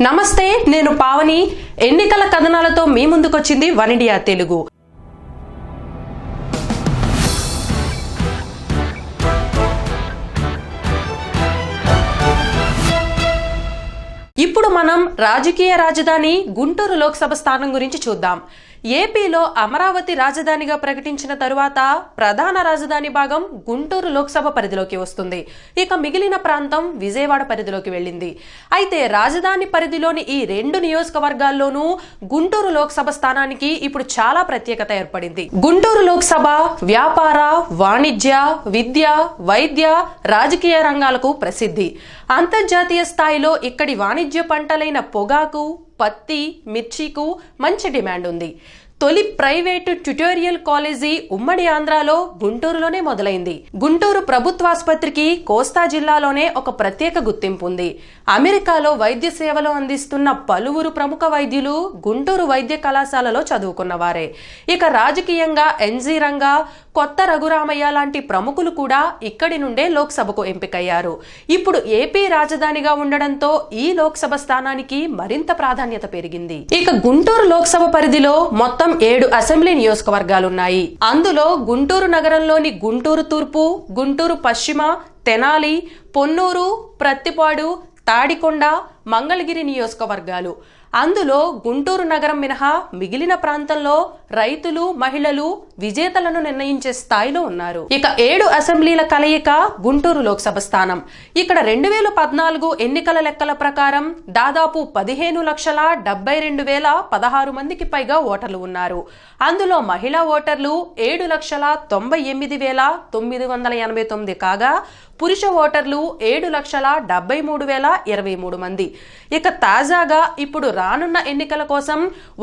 నమస్తే నేను పావని. ఎన్నికల కథనాలతో మీ ముందుకొచ్చింది వన్ ఇండియా తెలుగు. ఇప్పుడు మనం రాజకీయ రాజధాని గుంటూరు లోక్సభ స్థానం గురించి చూద్దాం. ఏపీలో అమరావతి రాజధానిగా ప్రకటించిన తరువాత ప్రధాన రాజధాని భాగం గుంటూరు లోక్సభ పరిధిలోకి వస్తుంది. ఇక మిగిలిన ప్రాంతం విజయవాడ పరిధిలోకి వెళ్ళింది. అయితే రాజధాని పరిధిలోని ఈ రెండు నియోజకవర్గాల్లోనూ గుంటూరు లోక్సభ స్థానానికి ఇప్పుడు చాలా ప్రత్యేకత ఏర్పడింది. గుంటూరు లోక్సభ వ్యాపార వాణిజ్య విద్య వైద్య రాజకీయ రంగాలకు ప్రసిద్ధి. అంతర్జాతీయ స్థాయిలో ఇక్కడి వాణిజ్య పంటలైన పొగాకు పత్తి మిర్చికు మంచి డిమాండ్ ఉంది. తొలి ప్రైవేటు ట్యుటోరియల్ కాలేజీ ఉమ్మడి ఆంధ్రాలో గుంటూరులోనే మొదలైంది. గుంటూరు ప్రభుత్వాసుపత్రికి కోస్తా జిల్లాలోనే ఒక ప్రత్యేక గుర్తింపు ఉంది అమెరికాలో వైద్య సేవలు అందిస్తున్న పలువురు ప్రముఖ వైద్యులు గుంటూరు వైద్య కళాశాలలో చదువుకున్నవారే. ఇక రాజకీయంగా ఎన్జీ రంగా కొత్త రఘురామయ్య లాంటి ప్రముఖులు కూడా ఇక్కడి నుండే లోక్సభకు ఎంపికయ్యారు. ఇప్పుడు ఏపీ రాజధానిగా ఉండడంతో ఈ లోక్సభ స్థానానికి మరింత ప్రాధాన్యత పెరిగింది. ఇక గుంటూరు లోక్సభ పరిధిలో మొత్తం ఏడు అసెంబ్లీ నియోజకవర్గాలున్నాయి. అందులో గుంటూరు నగరంలోని గుంటూరు తూర్పు గుంటూరు పశ్చిమ తెనాలి పొన్నూరు ప్రత్తిపాడు తాడికొండ మంగళగిరి నియోజకవర్గాలు. అందులో గుంటూరు నగరం మినహా మిగిలిన ప్రాంతంలో రైతులు మహిళలు విజేతలను నిర్ణయించే స్థాయిలో ఉన్నారు. ఇక ఏడు అసెంబ్లీల కలయిక గుంటూరు లోక్సభ స్థానం. ఇక్కడ రెండు వేల పద్నాలుగు ఎన్నికల లెక్కల ప్రకారం దాదాపు పదిహేను లక్షల డెబ్బై రెండు వేల పదహారు మందికి పైగా ఓటర్లు ఉన్నారు. అందులో మహిళా ఓటర్లు ఏడు లక్షల తొంభై ఎనిమిది వేల తొమ్మిది వందల ఎనభై తొమ్మిది కాగా పురుష ఓటర్లు ఏడు లక్షల డెబ్బై మూడు వేల ఇరవై మూడు మంది. ఇక తాజాగా ఇప్పుడు రానున్న ఎన్నికల కోసం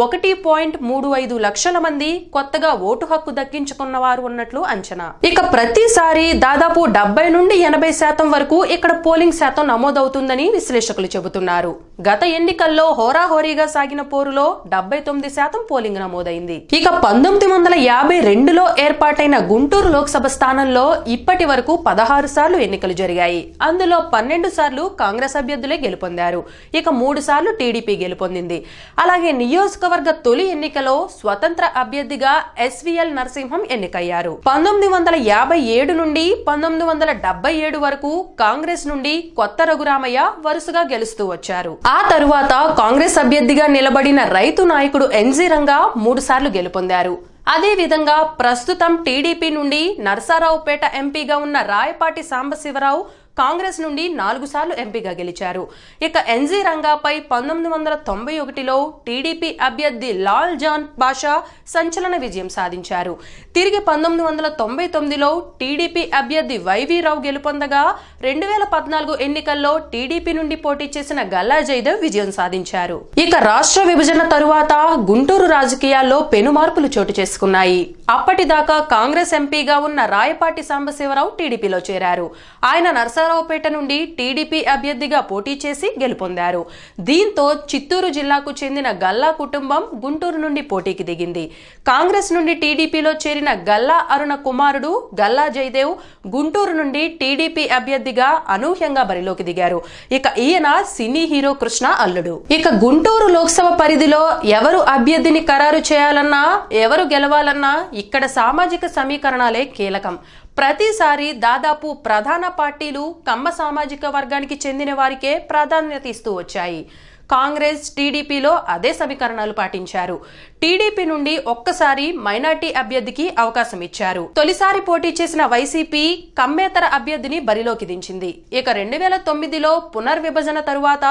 ఒకటి పాయింట్ మూడు ఐదు లక్షల మంది కొత్తగా ఓటు హక్కు దక్కించుకున్న వారు ఉన్నట్లు అంచనా. ఇక ప్రతిసారి దాదాపు డెబ్బై నుండి ఎనభై శాతం వరకు ఇక్కడ పోలింగ్ శాతం నమోదవుతుందని విశ్లేషకులు చెబుతున్నారు. గత ఎన్నికల్లో హోరాహోరీగా సాగిన పోరులో డెబ్బై తొమ్మిది శాతం పోలింగ్ నమోదైంది. ఇక పంతొమ్మిది వందల యాభై రెండులో ఏర్పాటైన గుంటూరు లోక్సభ స్థానంలో ఇప్పటి వరకు పదహారు సార్లు ఎన్నికలు జరిగాయి. అందులో పన్నెండు సార్లు కాంగ్రెస్ అభ్యర్థులే గెలుపొందారు. ఇక మూడు సార్లు టీడీపీ గెలుపొందింది అలాగే నియోజకవర్గ తొలి ఎన్నికలో స్వతంత్ర అభ్యర్థిగా ఎస్విఎల్ నరసింహం ఎన్నికయ్యారు. పంతొమ్మిది వందల యాభై ఏడు నుండి పంతొమ్మిది వందల డెబ్బై ఏడు వరకు కాంగ్రెస్ నుండి కొత్త రఘురామయ్య వరుసగా గెలుస్తూ వచ్చారు. ఆ తరువాత కాంగ్రెస్ అభ్యర్థిగా నిలబడిన రైతు నాయకుడు ఎన్జీ రంగా మూడు సార్లు గెలుపొందారు. అదేవిధంగా ప్రస్తుతం టీడీపీ నుండి నర్సారావుపేట ఎంపీగా ఉన్న రాయపాటి సాంబశివరావు కాంగ్రెస్ నుండి నాలుగు సార్లు ఎంపీగా గెలిచారు. ఇక ఎన్జీ రంగాపై పంతొమ్మిది వందల తొంభై ఒకటిలో టీడీపీ అభ్యర్థి లాల్ జాన్ బాషా సంచలన విజయం సాధించారు. తిరిగి పంతొమ్మిది వందల తొంభై తొమ్మిదిలో టీడీపీ అభ్యర్థి వైవి రావు గెలుపొందగా రెండు వేల పద్నాలుగు ఎన్నికల్లో టీడీపీ నుండి పోటీ చేసిన గల్లా జయదేవ్ విజయం సాధించారు. ఇక రాష్ట్ర విభజన తరువాత గుంటూరు రాజకీయాల్లో పెను మార్పులు చోటు చేసుకున్నాయి. అప్పటిదాకా కాంగ్రెస్ ఎంపీగా ఉన్న రాయపాటి సాంబశివరావు టీడీపీలో చేరారు. ఆయన నర్స నరసరావుపేట నుండి టీడీపీ అభ్యర్థిగా పోటీ చేసి గెలుపొందారు. దీంతో చిత్తూరు జిల్లాకు చెందిన గల్లా కుటుంబం గుంటూరు నుండి పోటీకి దిగింది. కాంగ్రెస్ నుండి టీడీపీలో చేరిన గల్లా అరుణ కుమారుడు గల్లా జయదేవ్ గుంటూరు నుండి టీడీపీ అభ్యర్థిగా అనూహ్యంగా బరిలోకి దిగారు. ఇక ఈయన సినీ హీరో కృష్ణ అల్లుడు. ఇక గుంటూరు లోక్సభ పరిధిలో ఎవరు అభ్యర్థిని ఖరారు చేయాలన్నా ఎవరు గెలవాలన్నా ఇక్కడ సామాజిక సమీకరణాలే కీలకం. ప్రతిసారి దాదాపు ప్రధాన పార్టీలు కమ్మ సామాజిక వర్గానికి చెందిన వారికే ప్రాధాన్యత ఇస్తూ వచ్చాయి. కాంగ్రెస్ టీడీపీలో అదే సమీకరణాలు పాటించారు. టీడీపీ నుండి ఒక్కసారి మైనార్టీ అభ్యర్థికి అవకాశం ఇచ్చారు. తొలిసారి పోటీ చేసిన వైసీపీ కమ్మేతర అభ్యర్థిని బరిలోకి దించింది. ఇక రెండు వేల తొమ్మిదిలో పునర్విభజన తరువాత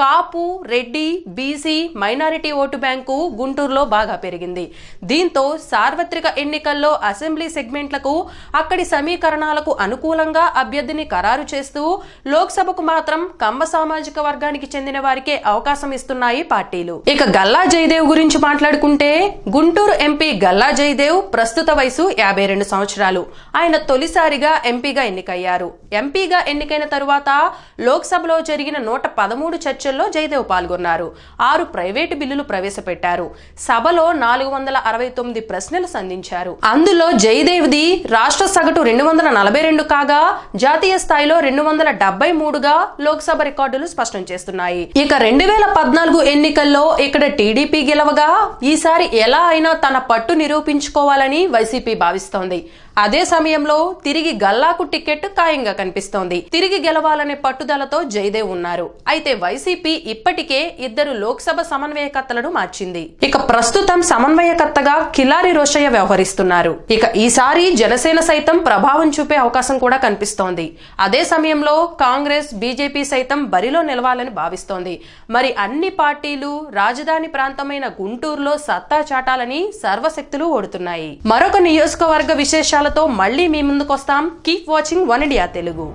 Kapu Reddy BC minority vote bank గుంటూరులో బాగా పెరిగింది. దీంతో సార్వత్రిక ఎన్నికల్లో అసెంబ్లీ సెగ్మెంట్లకు అక్కడి సమీకరణాలకు అనుకూలంగా అభ్యర్థిని ఖరారు చేస్తూ లోక్సభకు మాత్రం కమ్మ సామాజిక వర్గానికి చెందిన వారికే అవకాశం ఇస్తున్నాయి పార్టీలు. ఇక గల్లా జయదేవ్ గురించి మాట్లాడుకుంటే గుంటూరు ఎంపీ గల్లా జయదేవ్ ప్రస్తుత వయసు యాభై రెండు సంవత్సరాలు. ఆయన తొలిసారిగా ఎంపీగా ఎన్నికయ్యారు. ఎంపీగా ఎన్నికైన తరువాత లోక్సభలో జరిగిన నూట పదమూడు చర్చల్లో జయదేవ్ పాల్గొన్నారు. ఆరు ప్రైవేటు బిల్లులు ప్రవేశపెట్టారు. సభలో నాలుగు వందల అరవై తొమ్మిది ప్రశ్నలు సంధించారు. అందులో జయదేవ్ది రాష్ట్ర సగటు రెండు వందల నలభై రెండు కాగా జాతీయ స్థాయిలో రెండు వందల డెబ్బై మూడుగా లోక్సభ రికార్డులు స్పష్టం చేస్తున్నాయి. ఇక రెండు రెండు వేల పద్నాలుగు ఎన్నికల్లో ఇక్కడ టీడీపీ గెలవగా ఈసారి ఎలా అయినా తన పట్టు నిరూపించుకోవాలని వైసీపీ భావిస్తోంది. అదే సమయంలో తిరిగి గల్లాకు టికెట్ ఖాయంగా కనిపిస్తోంది. తిరిగి గెలవాలనే పట్టుదలతో జయదేవ్ ఉన్నారు. అయితే వైసీపీ ఇప్పటికే ఇద్దరు లోక్సభ సమన్వయకర్తలను మార్చింది. ఇక ప్రస్తుతం సమన్వయకర్తగా కిలారి రోషయ్య వ్యవహరిస్తున్నారు. ఇక ఈసారి జనసేన సైతం ప్రభావం చూపే అవకాశం కూడా కనిపిస్తోంది. అదే సమయంలో కాంగ్రెస్ బీజేపీ సైతం బరిలో నిలవాలని భావిస్తోంది. మరి అన్ని పార్టీలు రాజధాని ప్రాంతమైన గుంటూరులో సత్తా చాటాలని సర్వశక్తులు ఓడుతున్నాయి. మరొక నియోజకవర్గ వార్తలతో మళ్ళీ మీ ముందుకొస్తాం. Keep watching One India Telugu